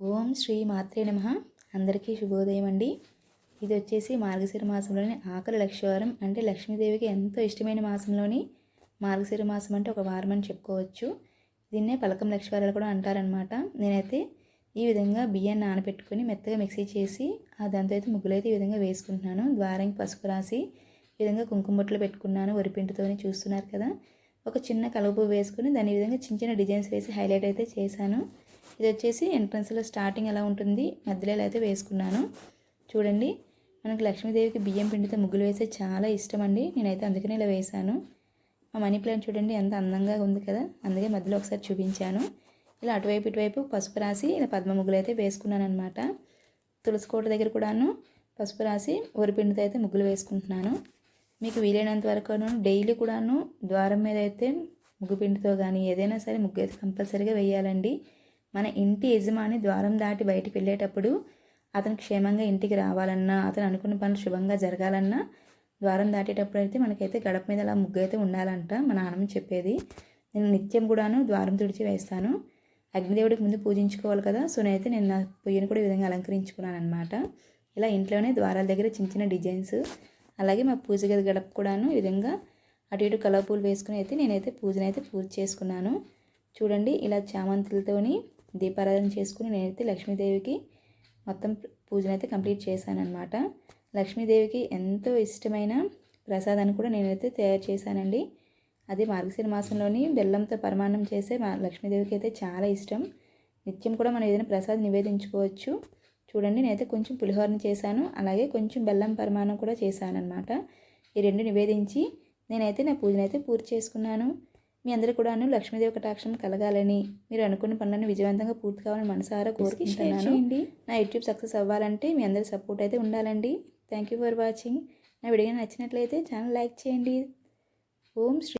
ఓం శ్రీ మాత్రే నమ. అందరికీ శుభోదయం అండి. ఇది వచ్చేసి మార్గశిర మాసంలోని ఆకలి లక్ష్యవారం అంటే లక్ష్మీదేవికి ఎంతో ఇష్టమైన మాసంలోని మార్గశిర మాసం అంటే ఒక వారం అని చెప్పుకోవచ్చు. దీన్నే పలకం లక్ష్యవారాలు కూడా అంటారనమాట నేనైతే ఈ విధంగా బియ్యాన్ని నానబెట్టుకొని మెత్తగా మిక్సీ చేసి ఆ దాంతో అయితే ముగ్గులైతే ఈ విధంగా వేసుకుంటున్నాను. ద్వారానికి పసుపు రాసి ఈ విధంగా కుంకుమ బొట్లు పెట్టుకున్నాను వరిపిండితోని చూస్తున్నారు కదా. ఒక చిన్న కలుపు వేసుకుని దాని ఈ విధంగా చిన్న చిన్న డిజైన్స్ వేసి హైలైట్ అయితే చేశాను. ఇది వచ్చేసి ఎంట్రన్స్లో స్టార్టింగ్ ఎలా ఉంటుంది మధ్యలో అయితే వేసుకున్నాను. చూడండి మనకు లక్ష్మీదేవికి బియ్యం పిండితో ముగ్గులు వేస్తే చాలా ఇష్టం అండి. నేనైతే అందుకనే ఇలా వేశాను. ఆ మనీ ప్లాంట్ చూడండి ఎంత అందంగా ఉంది కదా. అందుకే మధ్యలో ఒకసారి చూపించాను. ఇలా అటువైపు ఇటువైపు పసుపు రాసి ఇలా పద్మ ముగ్గులు అయితే వేసుకున్నాను అనమాట తులసి కోట దగ్గర కూడాను పసుపు రాసి వరిపిండితో అయితే ముగ్గులు వేసుకుంటున్నాను. మీకు వీలైనంత వరకు డైలీ కూడాను ద్వారం మీద అయితే ముగ్గు పిండితో కానీ ఏదైనా సరే ముగ్గు అయితే కంపల్సరీగా వేయాలండి. మన ఇంటి యజమాని ద్వారం దాటి బయటికి వెళ్ళేటప్పుడు అతను క్షేమంగా ఇంటికి రావాలన్నా అతను అనుకున్న పనులు శుభంగా జరగాలన్నా ద్వారం దాటేటప్పుడు అయితే మనకైతే గడప మీద అలా ముగ్గు అయితే ఉండాలంట మా నాన్నమ్మ చెప్పేది. నేను నిత్యం కూడాను ద్వారం తుడిచి వేస్తాను. అగ్నిదేవుడికి ముందు పూజించుకోవాలి కదా సో నేనైతే నేను నా పొయ్యిని కూడా ఈ విధంగా అలంకరించుకున్నాను అనమాట ఇలా ఇంట్లోనే ద్వారాల దగ్గర చిన్న చిన్న డిజైన్స్ అలాగే మా పూజ గది గడప కూడాను ఈ విధంగా అటు ఇటు కలర్ పూలు వేసుకుని అయితే నేనైతే పూజనైతే పూజ చేసుకున్నాను. చూడండి ఇలా చామంతులతోని దీపారాధన చేసుకుని నేనైతే లక్ష్మీదేవికి మొత్తం పూజనైతే కంప్లీట్ చేశాను అనమాట లక్ష్మీదేవికి ఎంతో ఇష్టమైన ప్రసాదాన్ని కూడా నేనైతే తయారు చేశానండి. అది మార్గశీర మాసంలోని బెల్లంతో పరమాన్నం చేసే మా లక్ష్మీదేవికి అయితే చాలా ఇష్టం. నిత్యం కూడా మనం ఏదైనా ప్రసాదం నివేదించుకోవచ్చు. చూడండి నేనైతే కొంచెం పులిహోరని చేశాను. అలాగే కొంచెం బెల్లం పరమాన్నం కూడా చేశాను అనమాట ఈ రెండు నివేదించి నేనైతే నా పూజనైతే పూర్తి చేసుకున్నాను. మీ అందరూ కూడాను లక్ష్మీదేవి కటాక్షం కలగాలని మీరు అనుకున్న పనులను విజయవంతంగా పూర్తి కావాలని మనసారా కోరుకుంటున్నాను. నా యూట్యూబ్ సక్సెస్ అవ్వాలంటే మీ అందరి సపోర్ట్ అయితే ఉండాలండి. Thank you for watching. నా వీడియో నచ్చినట్లయితే ఛానల్ లైక్ చేయండి. ఓం శ్రీ